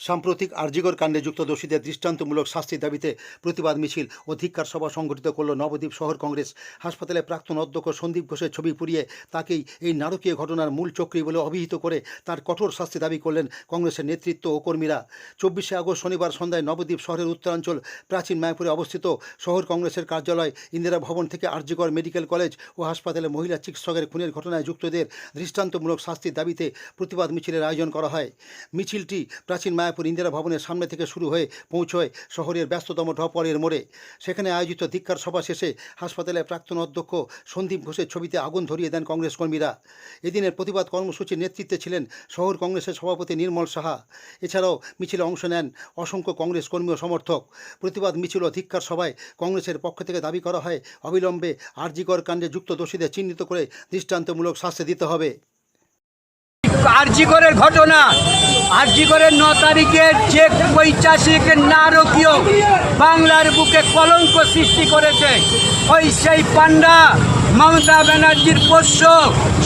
সাম্প্রতিক আরজিগর কাণ্ডে যুক্ত দোষীদের দৃষ্টান্তমূলক শাস্তির দাবিতে প্রতিবাদ মিছিল। ও ধিক্কার সভা সংগঠিত করল নবদ্বীপ শহর কংগ্রেস। হাসপাতালে প্রাক্তন অধ্যক্ষ সন্দীপ ঘোষের ছবি পুড়িয়ে তাকেই এই নারকীয় ঘটনার মূল চক্রী বলে অভিহিত করে তার কঠোর শাস্তি দাবি করলেন কংগ্রেসের নেতৃত্ব ও কর্মীরা। চব্বিশে আগস্ট শনিবার সন্ধ্যায় নবদ্বীপ শহরের উত্তরাঞ্চল, প্রাচীন মায়াপুরে অবস্থিত শহর কংগ্রেসের কার্যালয়, ইন্দিরা ভবন থেকে আরজিগর মেডিকেল কলেজ ও হাসপাতালে মহিলা চিকিৎসকের খুনের ঘটনায় যুক্তদের দৃষ্টান্তমূলক শাস্তির দাবিতে প্রতিবাদ মিছিলের আয়োজন করা হয়। মিছিলটি প্রাচীন মায়াপুর ইন্দিরা ভবনের সামনে থেকে শুরু হয়ে পৌঁছয় শহরের ব্যস্ততম ঢপরের মোড়ে। সেখানে আয়োজিত ধিক্ষার সভা শেষে হাসপাতালে প্রাক্তন অধ্যক্ষ সন্দীপ ঘোষের ছবিতে আগুন ধরিয়ে দেন কংগ্রেস কর্মীরা। এদিনের প্রতিবাদ কর্মসূচির নেতৃত্বে ছিলেন শহর কংগ্রেসের সভাপতি নির্মল সাহা। এছাড়াও মিছিলে অংশ নেন অসংখ্য কংগ্রেস কর্মী ও সমর্থক। প্রতিবাদ মিছিল ও ধিক্কার সভায় কংগ্রেসের পক্ষ থেকে দাবি করা হয়, অবিলম্বে আরজিকর কাণ্ডে যুক্ত দোষীদের চিহ্নিত করে দৃষ্টান্তমূলক শাস্তি দিতে হবে। আরজিগরের ঘটনা। আরজিগরের ন তারিখে যে পৈচাসিক নারকীয় বাংলার বুকে কলঙ্ক সৃষ্টি করেছে, ওই সেই পান্ডা মমতা ব্যানার্জির পোষ্য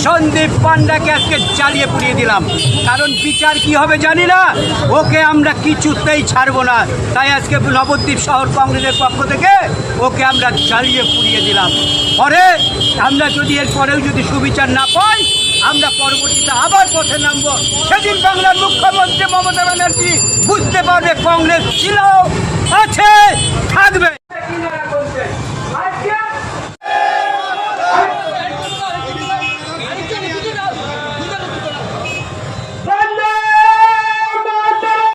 সন্দীপ পান্ডাকে আজকে জ্বালিয়ে পুড়িয়ে দিলাম। কারণ বিচার কি হবে জানি না, ওকে আমরা কিছুতেই ছাড়ব না। তাই আজকে নবদ্বীপ শহর কংগ্রেসের পক্ষ থেকে ওকে আমরা জ্বালিয়ে পুড়িয়ে দিলাম। পরে আমরা যদি এর পরেও যদি সুবিচার না পাই, আমরা পরবর্তীতে আবার পথে নামব। সেদিন বাংলার মুখ্যমন্ত্রী মমতা ব্যানার্জি বুঝতে পারবে কংগ্রেস ছিল আছে।